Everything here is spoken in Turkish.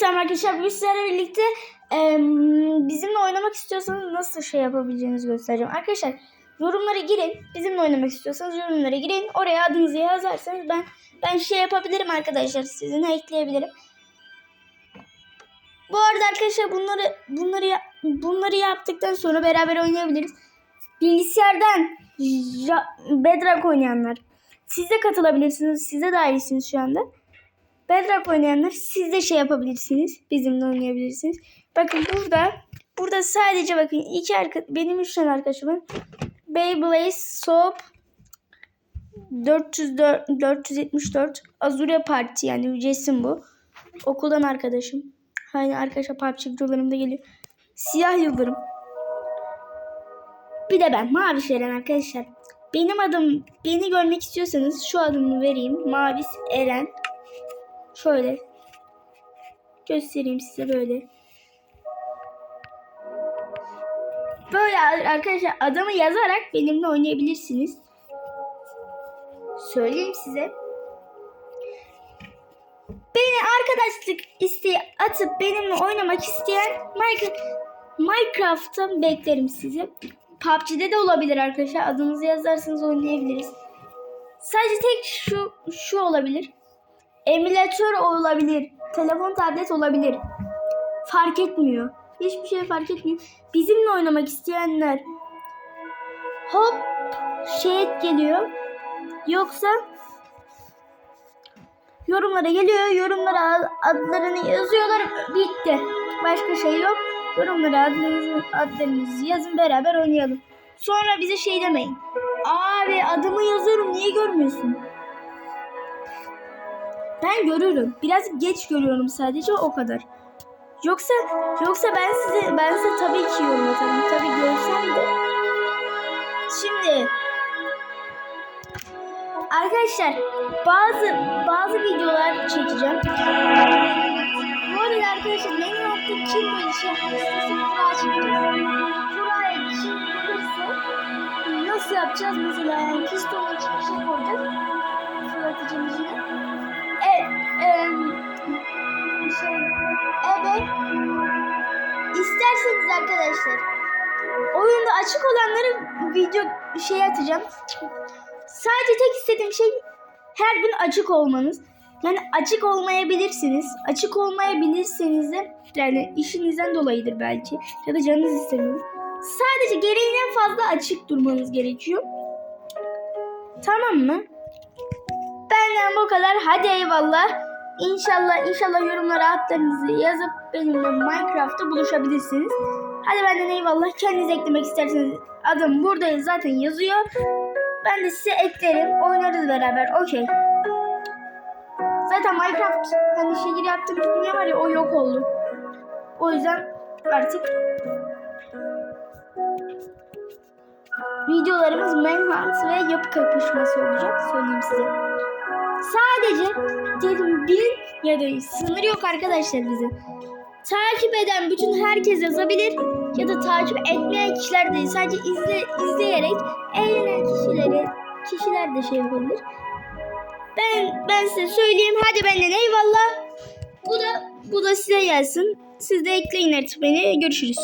selam arkadaşlar. Bugün sizlerle birlikte e, bizimle oynamak istiyorsanız nasıl şey yapabileceğinizi göstereceğim. Arkadaşlar yorumlara girin. Bizimle oynamak istiyorsanız yorumlara girin. Oraya adınızı yazarsanız ben ben şey yapabilirim arkadaşlar. Sizinle ekleyebilirim. Bu arada arkadaşlar bunları bunları bunları yaptıktan sonra beraber oynayabiliriz. Bilgisayardan Bedrock oynayanlar siz de katılabilirsiniz. Siz de dahilsiniz şu anda. Bedrock oynayanlar siz de şey yapabilirsiniz. Bizimle oynayabilirsiniz. Bakın burada burada sadece bakın iki arka, benim üç tane arkadaşım var. Beyblade Soap 404, 474 Azure Party yani ücretsiz bu. Okuldan arkadaşım. Hani arkadaşlar PUBG videolarımda geliyor. Siyah Yıldırım. Bir de ben Mavi Eren arkadaşlar. Benim adım beni görmek istiyorsanız şu adımı vereyim. Mavis Eren. Şöyle göstereyim size böyle. Böyle arkadaşlar adamı yazarak benimle oynayabilirsiniz. Söyleyeyim size. Beni arkadaşlık isteği atıp benimle oynamak isteyen Minecraft, Minecraft'tan beklerim sizi. PUBG'de de olabilir arkadaşlar. Adınızı yazarsanız oynayabiliriz. Sadece tek şu şu olabilir. Emülatör olabilir. Telefon, tablet olabilir. Fark etmiyor. Hiçbir şey fark etmiyor. Bizimle oynamak isteyenler hop şey geliyor. Yoksa yorumlara geliyor. Yorumlara ad- adlarını yazıyorlar. Bitti. Başka şey yok. Yorumlara adlarınızı, adlarınızı yazın beraber oynayalım. Sonra bize şey demeyin. Abi adımı yazıyorum niye görmüyorsun? Ben görürüm. Biraz geç görüyorum sadece o kadar. Yoksa yoksa ben size ben size tabii ki yorum. Tabii görsem de. Şimdi arkadaşlar bazı bazı videolar çekeceğim. Bu arada arkadaşlar benim yaptığım kim şey yapmak istiyorsa kura çekeceğiz. Kuraya kim bulursa nasıl yapacağız mesela yani pistonun içine şey koyacağız. Fırlatıcının şey, evet. İsterseniz arkadaşlar oyunda açık olanları video şey atacağım. Sadece tek istediğim şey her gün açık olmanız. Yani açık olmayabilirsiniz. Açık olmayabilirseniz de yani işinizden dolayıdır belki. Ya da canınız istemiyor. Sadece gereğinden fazla açık durmanız gerekiyor. Tamam mı? Benden bu kadar. Hadi eyvallah. İnşallah inşallah yorumlara adlarınızı yazıp benimle Minecraft'ta buluşabilirsiniz. Hadi benden eyvallah. Kendiniz eklemek isterseniz adım burada zaten yazıyor. Ben de size eklerim. Oynarız beraber. Okey. Zaten Minecraft hani şehir yaptığımız dünya var ya o yok oldu. O yüzden artık videolarımız Manhunt ve yapı kapışması olacak. Söyleyeyim size. Sadece dedim bin ya da sınır yok arkadaşlar bize. Takip eden bütün herkes yazabilir ya da takip etmeyen kişiler değil. Sadece izle, izleyerek eğlenen kişileri kişiler de şey yapabilir. Ben ben size söyleyeyim. Hadi benden eyvallah. Bu da bu da size gelsin. Siz de ekleyin artık beni. Görüşürüz.